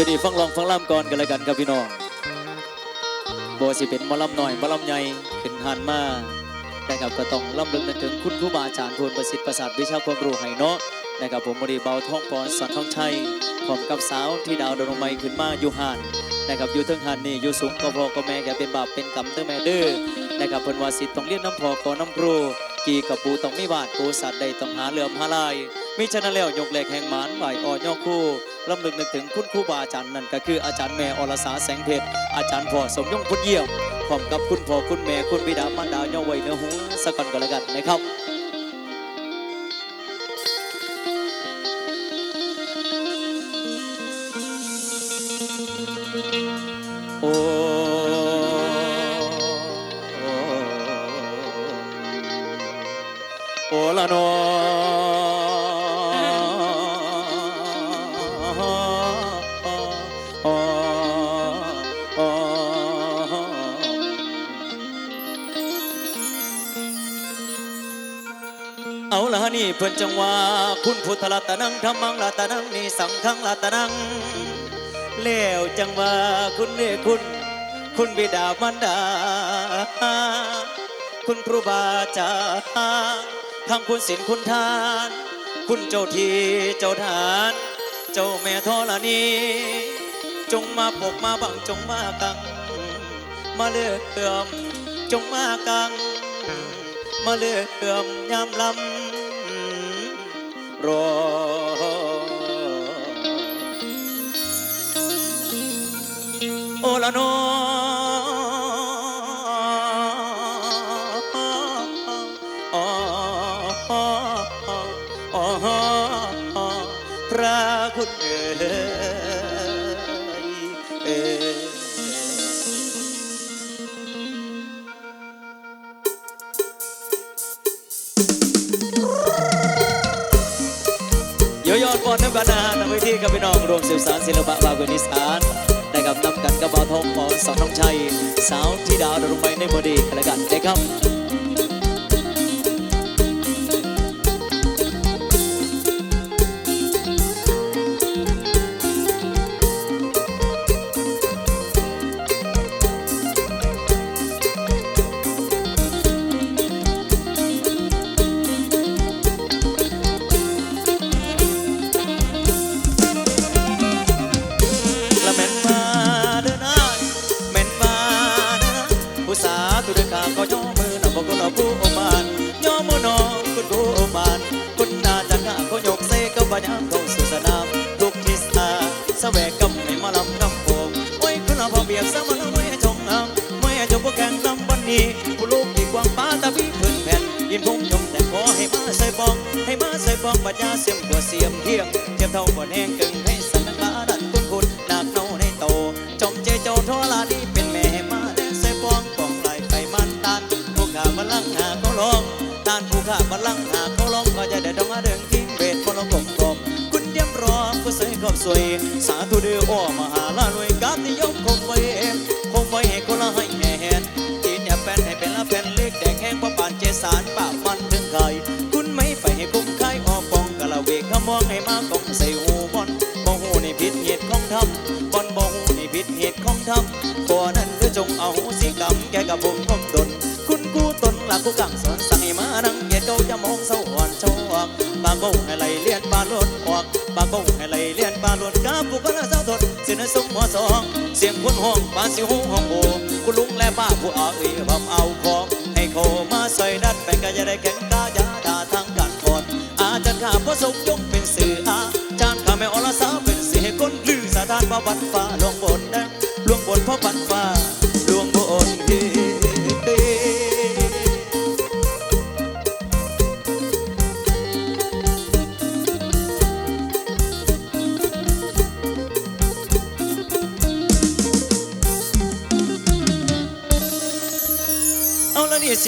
จุดนี้ฟังลองฟังล่ำก่อนกันเลยกันครับพี่น้องโบสิเป็นมอลำหน่อยมอลำใหญ่ขึ้นหันมานะครับก็ต้องล่ำลึกนึกถึงคุณครูบาอาจารย์ทูลประสิทธิ์ประสาทวิชาความรู้ให้เนาะนะครับผมบริเบาท่องปอนสอนท่องชัยพร้อมกับสาวที่ดาวดวงไม้ขึ้นมาอยู่หันนะครับอยู่เทั้งหันนี่อยู่สูงก็พอก็แม่แกเป็นบาปเป็นกรรมเตั้งแม่เด้อนะครับเพิ่นว่าสิทธิ์ต้องเรียนน้ำพอขอน้ำครูกีกับปูต้องมีบาทปูสัตว์ใดต้องหาเหลื่อมหาลาย มิฉะนั้นแล้วยกเหล็กแห่งหมานไหวอ่อยอคู่ลำลึกนึกถึงคุณครูบาอาจารย์นั่นก็คืออาจารย์แม่อรสาแสงเพชรอาจารย์พ่อสมยงพุทธเยี่ยมพร้อมกับคุณพ่อคุณแม่คุณบิดามารดาย่อไว้เนื้อหูสักก่อนก็แล้วกันนะครับโอ้โอ้ละนอ เพิ่นจังว่าคุณพุทธรัตนังธรรมังรัตนังนี่สังฆังรัตนังแล้วจังว่าคุณเนคุณ คุณบิดามารดา คุณครูบาอาจารย์ทั้งคุณศีลคุณทาน คุณเจ้าที่เจ้าทาน เจ้าแม่ธรณีจงมาปกมาบังจงมากัง มาเลือกเติมจงมากัง มาเลื่อมยามลำ รอโอละนอ เดี๋ยวยอนน้ำกันนะฮะนำไปที่กับพี่น้องรวมสืบสารศิลปะบาเวนิสานได้กับนำกันกับบาทองของสองน้องชัย สาวที่ดาวดวงไปในบดีกันแล้วกันนะครับ เบียบสมันไม่ให้จงงามไม่ให้จงพวกแข่งลำวันนี้ผู้ลูกที่กว้างป้าตาพี่พื้นแผ่นยินพงยงแต่ขอให้มาใส่ปอง ให้มาใส่ปองปัญญาเสียมตัวเสียมเทียมเทียมเท่าบ่แห้งกึ่งให้สันนักลาดันคุณคุณหนักเน่าในโตจอมเจโจ้ทอลาดีเป็นแม่มาแดงใส่ปองปองไหลไปมันตันผู้ข้าบัลลังก์หาเขาลองตานผู้ข้าบัลลังก์หาเขาลองก็จะได้ดองอาเดิง มรอผู้สวยขอบสวย สาธุเดืออ้อมหาลาลวยกาติยมคงไว้คงไว้ให้คนละให้แห่นจีนแอย่าแฟนให้เป็นละแฟนเล็กแดงแห้งเพราะปานเจสารป่ามันถึงไข่คุณไม่ไปให้คุ้มคายออกปองกะละเวกขมองให้มากองใส่หูบอลบ่หูในพิษเหตุของธรรมบอลบ่หูในพิษเหตุของธรรมก่อนั้นคือจงเอาสิกรรมแกกับผมคมดนคุณกู้ตนหลักกูกังสอน จ้าจะมองสวรรค์โชคบากงให้ไหลเลียนบาลดออกบากงให้ไหลเลียนบาลดกาบุกละเจ้าทดเสียงสมหัวสองเสียงคุณห้องบาสิหูห้องโบคุณลุงและป้าผู้อาเอ๋ยบำเอาของให้เขามาใส่ดัดแบ่งก็จะได้แข่งตายาดาทางการพอดอาจารย์ข้าพระสงฆ์ยกเป็นสื่ออาจารย์ข้าแม่อรสาเป็นสื่อให้คนลือสถานพระบันฟ้าหลวงบนหลวงบนพระบันฟ้าหลวงบนเ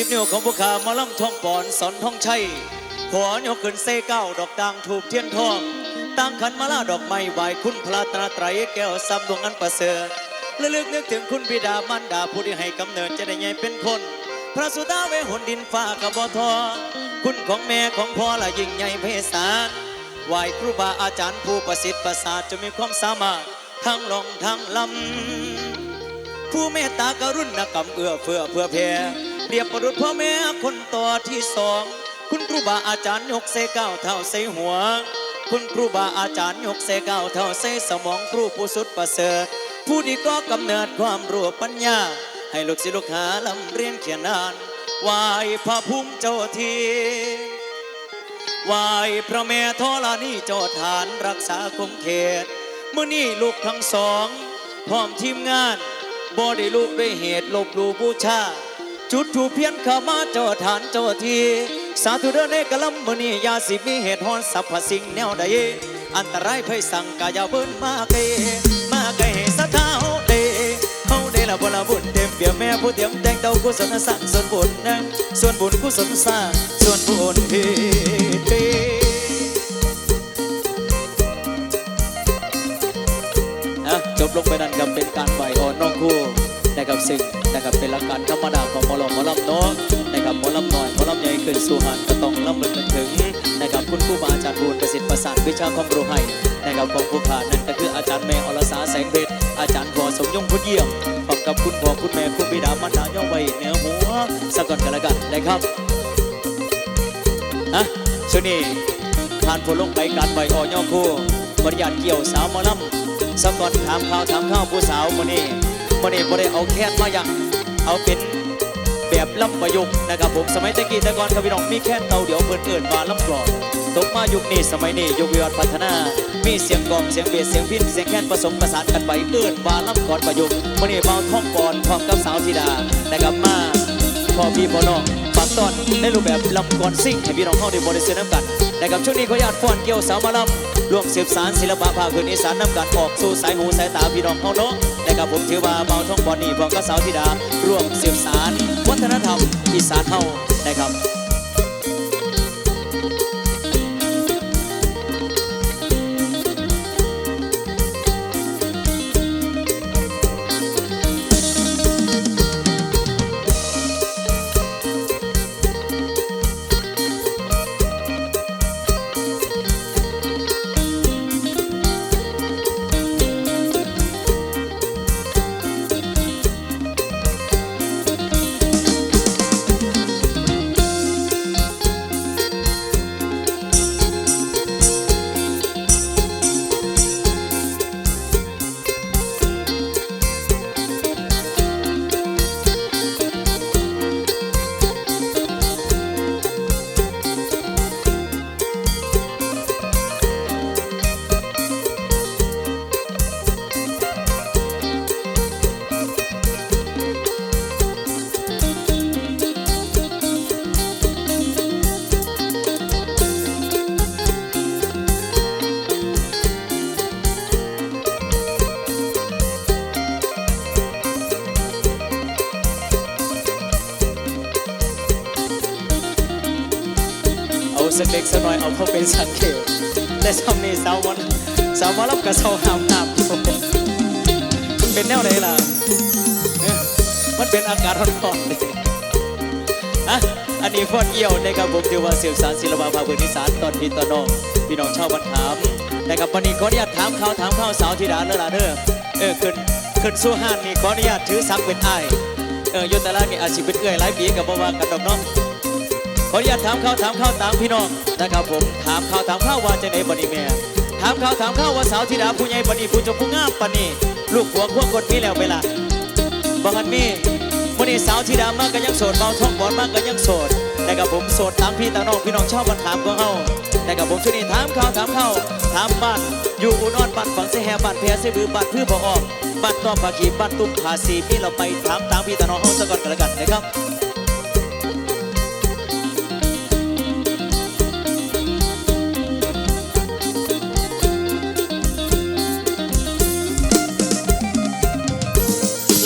สิบนิ้วของพวกขามาล่ำทองปอนสอนทองชัยขอยกขึ้นเซเก้าดอกดังถูกเทียนทองตั้งขันมาลาดอกไม้ไหวคุณพระตราไตรแก้วซ้ำดวงอันประเสริฐและลึกนึกถึงคุณบิดามารดาผู้ที่ให้กำเนิดจะได้ใหญ่เป็นคน พระสุดาเวหนดินฟ้ากับบทอคุณของแม่ของพ่อละยิ่งใหญ่เพศารไหวครูบาอาจารย์ผู้ประสิทธิ์ประสาทจะมีความสามารถทั้งลองทั้งลำผู้เมตตากรุณากรรมเอื้อเฟื้อเพื่อแผ่ เรียบประดุจพ่อแม่คนต่อที่สอง คุณครูบาอาจารย์ยกเสก้าวเท่าใส่หัว คุณครูบาอาจารย์ยกเสก้าวเท่าใส่สมองครูผู้สุดประเสริฐ ผู้ดีก็กำเนิดความรู้ปัญญา ให้ลูกศิษย์ลูกหาลำเรียนเขียนอ่านไหวพระภูมิเจ้าทีไหวพระแม่ธรณีเจ้าฐานรักษาคงเขตเมื่อนี้ลูกทั้งสอง พร้อมทีมงานบ่ได้ลูกด้วยเหตุลบลูบูชา จุดถูกเพี้ยนเข้ามาเจ้าฐานเจ้าทีสาธุเดอในกะลำมือนี้ยาสิมีเหตุฮอนสรรพสิ่งแนวใดอันตรายภัยสั่งกายาเบิ้นมาเกมาเกสะเท้าเดเฮาได้ละบ่ละบุญเต็มเปี่ยมแม่ผู้เตรียมแต่งเต้ากุศลสร้างส่วนบุญนะส่วนบุญกุศลสร้างส่วนบุญเฮ็จบลงไปนั่นครับเป็นการไหวอ่อนน้อ นะครับซึ่งนะครับเป็นหลักการธรรมดาของหมอลำหมอลำน้องนะครับหมอลำน้อยหมอลำใหญ่ขึ้นสู่หันก็ต้องลำลึกนึกถึงนะครับคุณครูบาอาจารย์บูญประสิทธิ์ประสานวิชาความรู้ให้นะครับของผู้ขานั่นก็คืออาจารย์แม่อรสาแสงเพชรอาจารย์พอสมยงพุทธเยี่ยมพร้อมกับคุณพ่อคุณแม่คุณบิดามารดาย่อไว้เหนือหัวสักก่อนกันละกันนะครับอะช่วงนี้ผ่านผลลงไปการใบอ่อย่อคู่บริยาตเกี่ยวสาวมอลำสักก่อนถามข่าวถามข้าวผู้สาวคนนี้ คนนี้บ่ได้เอาแค่นมาอย่างเอาเป็นแบบลำประยุกต์นะครับผมสมัยตะกี้ต่ก่อนครับพี่น้องมีแค่เตาเดี๋ยวเปิดเกิดมาลำกรอนตกมายุคนี้สมัยนี้ยุควิวัฒน์พัฒนา มีเสียงกลองเสียงเบสเสียงพินเสียงแคนผสมประสานกันไปเกิดมาลำกรอนประยุกต์วันนี้เบาท่องก่อนพร้อมกับสาวธิดานะครับมาพ่อพี่พ่อน้องฟังตอนในรูปแบบลำกรซิ่งให้พี่น้องเข้าได้บริสุทธิ์น้ำกันนะครับช่วงนี้ขออนุญาตฟ้อนเกี่ยวสาวมาลำร่วมสืบสารศิลปะภาคพื้นอีสานน้ำกันออกสู่สายหูสายตาพี่น้องเข้าเนาะับผมถือว่าเบาท้องบอลนี่พร้อมกับสาวธิดา ร่วมสืบสาร วัฒนธรรมอีสานเฮานะครับ สักเล็กสักน้อยเอาเข้าเป็นสังเกตแต่ซ้ำนี่สาววันสาวมารับกับสาวหามหามมันเป็นแนวไหนล่ะมันเป็นอากาศร้อนๆเลยอะอันนี้ฟอดเยี่ยวนะครับผมถือว่าเสียงสารศิลปะภาคพื้นอีสานตอนพี่ตอนน้องพี่น้องชาวบ้านขามนะครับวันนี้ขออนุญาตถามข่าวถามข่าวสาวธิดาเด้อล่ะเด้อเออขึ้นขึ้นสู้ห้านนี่ขออนุญาตถือสักเป็นไอเอออยุตละนี่อาชีพเป็นเอื้อยหลายปีกับบ่าวกันดอกน้อง ขออนุญาตถามข้าวถามข้าวตามพี่น้องนะครับผมถามข้าวถามข้าวว่าจะไหนบันนี้แม่ถามข้าวถามข้าวว่าสาวธิดาผู้ใหญ่บันนี้ผู้จบผู้งามปันนี้ลูกหัวพวกคนมีแล้วไปละบังคันมีวันนี้สาวธิดามาก็ยังโสดเมาท้องบอลมากก็ยังโสดนะครับผมโสดตามพี่ตาน้องพี่น้องชอบบันถามของเฮานะครับผมช่วงนี้ถามข้าวถามข้าวถามบ้านอยู่อุดรบ้านฝังเสแหบ้านแพรเสบือบ้านพื้นบ่อออกบ้านต้อมผากีบ้านตุ้มผาสีพี่เราไปถามตามพี่ตาน้องเฮาซะก่อนกันละกันนะครับ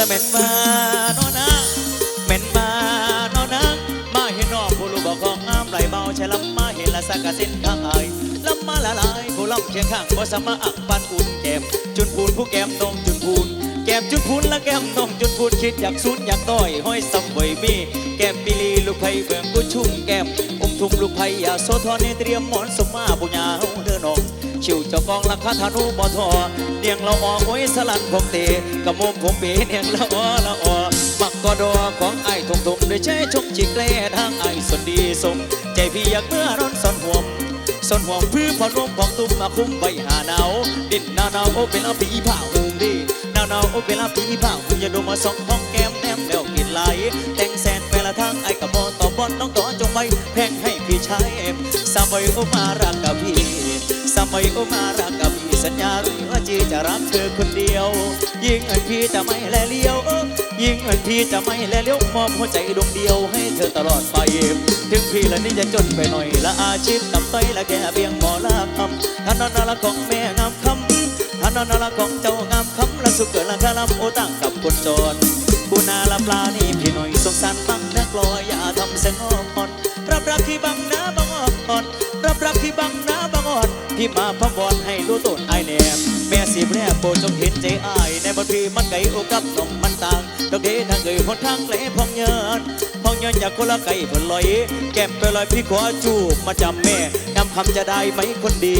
ละเหม็นมาโนนะเหม็นมาโนนะมาเห็นน้องผู้ลูกบอกของงามไหลเบาใช่ลำมาเห็นละสักกะสิ้นข้างอายลำมาละลายผู้ลำเคียงข้างบ่สามาอักปันอุ่นแก้มจุนพูนผู้แก้มนองจุนพูนแก้มจุนพูนละแก้มนองจุนพูนคิดอยากสูนอยากต้อยห้อยสำไว้มีแก้มปิลีลูกไผ่เบิ่งผู้ชุ่มแก้มอมทุ่มลูกไผ่ยาโซทอนเตรียมหมอนสมมาบุญญาเฮาเด้อน้อง ชิวเจ้ากองราคาธนูบ่ทอเนียงละออโอ้ยสลันผมเตกระมุมผมเปเนียงละออละออมักกอดอของไอ้ทงทงด้วยใช้ชงจิกเล่ทางไอ้สนดีสมใจพี่อยากเมื่อร้อนสนห่วมสนห่วงพื้นพอรวมของตุ้มมาคุ้มใบหาหนาวดินหนาวหนาวโอเป็นอาปีผ่าหุงดีหนาวหนาวโอเป็นอาปีผ่าหุงอย่าดมมาสองห้องแก้มแนมแล้วกินไหลแต่งแส ละทางไอ้กระบอต่อบอลน้องต่อจงไว้แพงให้พี่ชายเอ็มสามใบโอมารักกับพี่สามใบโอมารักกับพี่สัญญาหรือว่าจีจะรักเธอคนเดียว ยิ่งเงินพี่จะไม่แลเลี้ยว ยิ่งเงินพี่จะไม่แลเลี้ยวมอบหัวใจดวงเดียวให้เธอตลอดไปถึงพี่ละนี่จะจนไปหน่อยละอาชีพต่ำต้อยละแกเบียงหมอลาคำท่านนละของแม่งามคำท่านนละของเจ้างามคำละสุเกิดละคาลำโอตั้งกับคนจรกูนาละปลานี่พี่หน่อยสงสารบัง ลอยอย่าทำเส้นอ่อนรับรักที่บังนะบังอ่อนรับรักที่บังนะบังอ่อนพี่มาพับอนให้รู้ต้นไอแนมแม่สีแพร่โปรดจงเห็นใจอายในบนพี่มันไก่โอกับน้องมันต่างดอกเดทางเอ่ยหนทางไกลพองเยินพองย้อนอยากคนละไก่ผลลอย แก้มไปลอยพี่ขอจูบมาจำแม่นำคำจะได้ไหมคนดี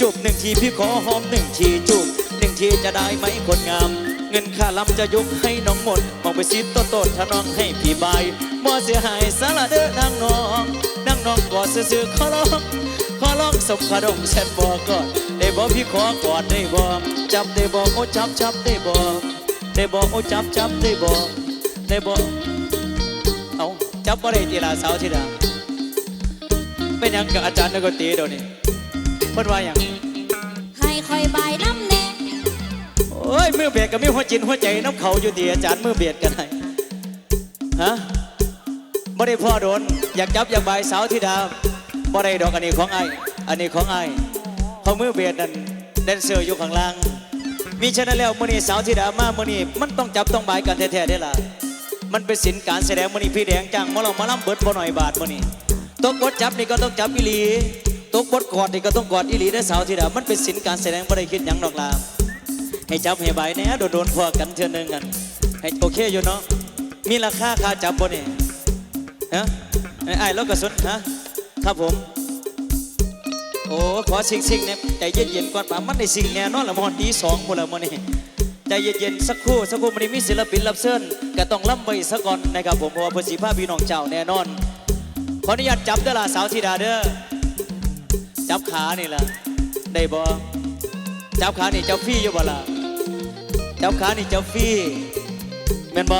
จูบหนึ่งทีพี่ขอหอมหนึ่งทีจูบหนึ่งทีจะได้ไหมคนงาม งินค่าลำจะยกให้น้องหมด มองไปซิต้นต้นถ้าน้องให้พี่ใบายบ่เสียหายสาระเด้อนางน้องนางน้องก็ซื่อๆขอร้องขอร้องสบขาดงแชทบอกก่อนได้บอกพี่ขอกอดได้บอกจับได้บอกโอ้จับจับได้บอกได้บอกโอ้จับจับได้บอกได้บอกเอาจับบ่ได้ทีละสาวทีละเป็นยังกับอาจารย์นกตีเดี๋ยวนี้เพิ่นว่าหยังให้คอยบายน้ำ โอ้ยมือเบียดกับมีหัวจิตหัวใจน้ำเขาอยู่ดีอาจารย์มือเบียดกันให้ฮะบ่ได้พ่อโดน อยากจับอยากบายสาวทีดาบ่ได้ดอกอันนี้ของไออันนี้ของไอเพรามือเบียดนั่นแดนเซอร์อยู่ข้างล่าง มีฉะนั้นแล้วมื้อนี้สาวทีดามามื้อนี้มันต้องจับต้องบายกันแท้ๆได้ล่ะมันเป็นศิลป์การแสดงมื้อนี้พี่แดงจ้างมาลองมาล่ำเบิดบ่หน่อยบาทมื้อนี้ตกบทจับนี่ก็ต้องจับอีหลีตกบทกอดนี่ก็ต้องกอดอีหลีได้สาวทีดามันเป็นศิลป์การแสดงบ่ได้คิดหยังดอกลา ให้จับให้ใบแน่โดนๆพอกันเทื่อนึงกัน ให้โอเคอยู่เนาะ มีราคาค่าจับบ่นี่ฮะไอ้ไอ้แล้วกระสุนฮะ ครับผม โอ้ขอสิ่งสิ่งๆเนี่ยใจเย็นๆก่อนป่ามันในสิ่งแน่นอนละมอนดีสองคนละมันนี่ใจเย็นๆสักครู่สักครู่มันนี้มีศิลปินรับเชิญก็ต้องล่ำไปสักก่อนนะครับผมเพราะว่าพอสีผ้าพี่น้องเจ้าแน่นอน ขออนุญาตจับเด้อล่ะสาวธิดาเด้อจับขานี่ล่ะได้บ่จับขานี่เจ้าฟรี่อยู่บ่ล่ะ จับขานี่เจ้าฟรี่แม่นบ่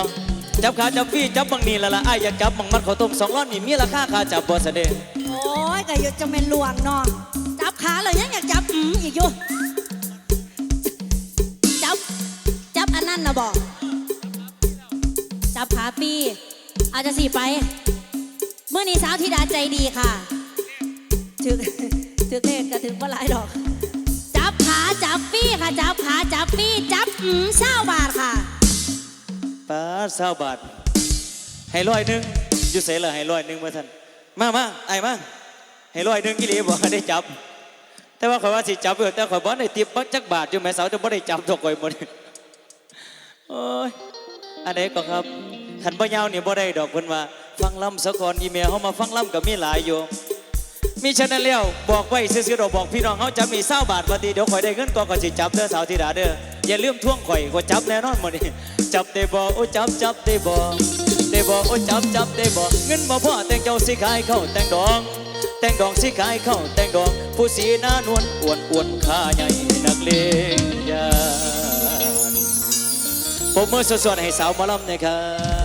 จับขาเจ้าฟรี่จับบังนี่ละละไอ้ายอยากจับบังมัดข้าวต้มสองร้อนนี่มีราคาค่าจับบ่เสด็จโอ้ยก็อยู่จะเป็นลวงเนาะจับขาเลยยังอยากจับอืมอีกอยู่ จับ จับอันนั้นนะบอก จับขาปีอาจจะสีไป เมื่อนี้สาวธิดาใจดีค่ะ ถึกถึกเลขก็ถึงว่าหลายดอก จับขาจับปีค่ะ จับขาจับปีจับ อืมเศร้าบาทค่ะ ป้าเศร้าบาท ให้ร้อยหนึ่งอยู่เสลยให้ร้อยหนึ่งมาท่านมามาไอ้มาให้ร้อยหนึ่งกี่หลีบอกได้จับ แต่ว่าข่อยว่าสิจับเออแต่ข่อยบ่ได้ติบบักจักบาทอยู่แม่สาวจะบ่ได้จับตัวข่อยหมดโอ้ยอันไหนก็ครับขันบ่ยาวนี่บ่ได้ดอกเพิ่นว่า ฟังล่ำสะก่อนอีเมลเฮามาฟังล่ำก็มีหลายอยู่มีฉะนั้นแล้วบอกไว้ซื่อๆดอกบอกพี่น้องเขาจะมีเศร้าบาทวันดีเดี๋ยวข่อยได้เงินก่อนก็สิจับเด้อสาวธิดาเด้อ อย่าลืมท่วงข่อยก็จับแน่นอนหมดนี่จับได้บ่โอ้จับจับได้บ่ได้บ่โอ้จับจับได้บ่เงินบ่พอแต่งเจ้าสิขายเข้าแต่งดอง แต่งดองสิขายเข้าแต่งดอง ผู้สีหน้านวลอ้วนอ้วนขาใหญ่นักเลงยานผมเมื่อสดๆให้สาวมาลำหนะครับ